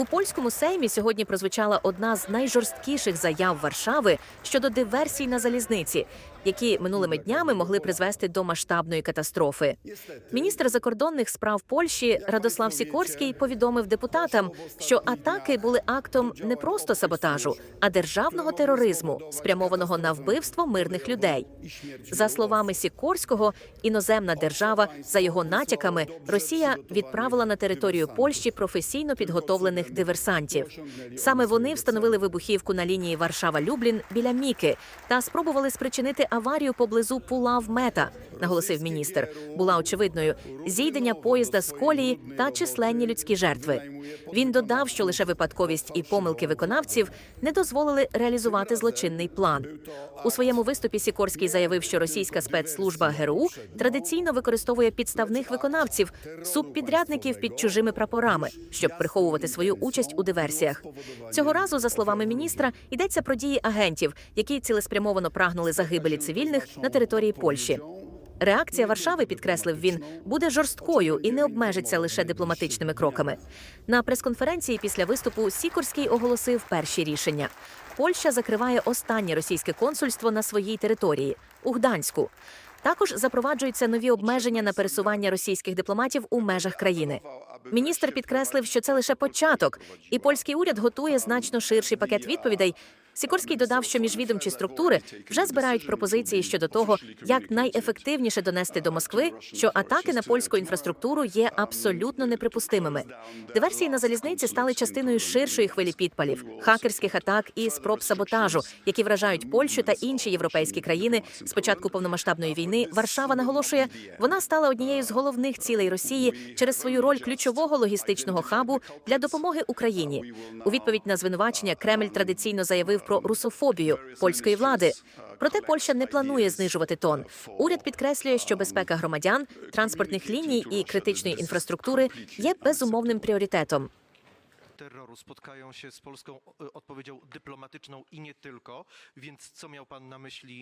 У польському сеймі сьогодні прозвучала одна з найжорсткіших заяв Варшави щодо диверсій на залізниці, які минулими днями могли призвести до масштабної катастрофи. Міністр закордонних справ Польщі Радослав Сікорський повідомив депутатам, що атаки були актом не просто саботажу, а державного тероризму, спрямованого на вбивство мирних людей. За словами Сікорського, іноземна держава за його натяками Росія відправила на територію Польщі професійно підготовлених диверсантів. Саме вони встановили вибухівку на лінії Варшава-Люблін біля Міки та спробували спричинити аварію поблизу Пулав-Мета, наголосив міністр. Була очевидною зійдення поїзда з колії та численні людські жертви. Він додав, що лише випадковість і помилки виконавців не дозволили реалізувати злочинний план. У своєму виступі Сікорський заявив, що російська спецслужба ГРУ традиційно використовує підставних виконавців, субпідрядників під чужими прапорами, щоб приховувати свою участь у диверсіях. Цього разу, за словами міністра, йдеться про дії агентів, які цілеспрямовано прагнули загибелі цивільних на території Польщі. Реакція Варшави, підкреслив він, буде жорсткою і не обмежиться лише дипломатичними кроками. На прес-конференції після виступу Сікорський оголосив перші рішення. Польща закриває останнє російське консульство на своїй території у Гданську. Також запроваджуються нові обмеження на пересування російських дипломатів у межах країни. Міністр підкреслив, що це лише початок, і польський уряд готує значно ширший пакет відповідей. Сікорський додав, що міжвідомчі структури вже збирають пропозиції щодо того, як найефективніше донести до Москви, що атаки на польську інфраструктуру є абсолютно неприпустимими. Диверсії на залізниці стали частиною ширшої хвилі підпалів, хакерських атак і спроб саботажу, які вражають Польщу та інші європейські країни. З початку повномасштабної війни Варшава наголошує, вона стала однією з головних цілей Росії через свою роль ключового логістичного хабу для допомоги Україні. У відповідь на звинувачення Кремль традиційно заявив про русофобію польської влади. Проте Польща не планує знижувати тон. Уряд підкреслює, що безпека громадян, транспортних ліній і критичної інфраструктури є безумовним пріоритетом. terroru spotkają się z polską дипломатичною dyplomatyczną i nie tylko. Więc co pan na myśli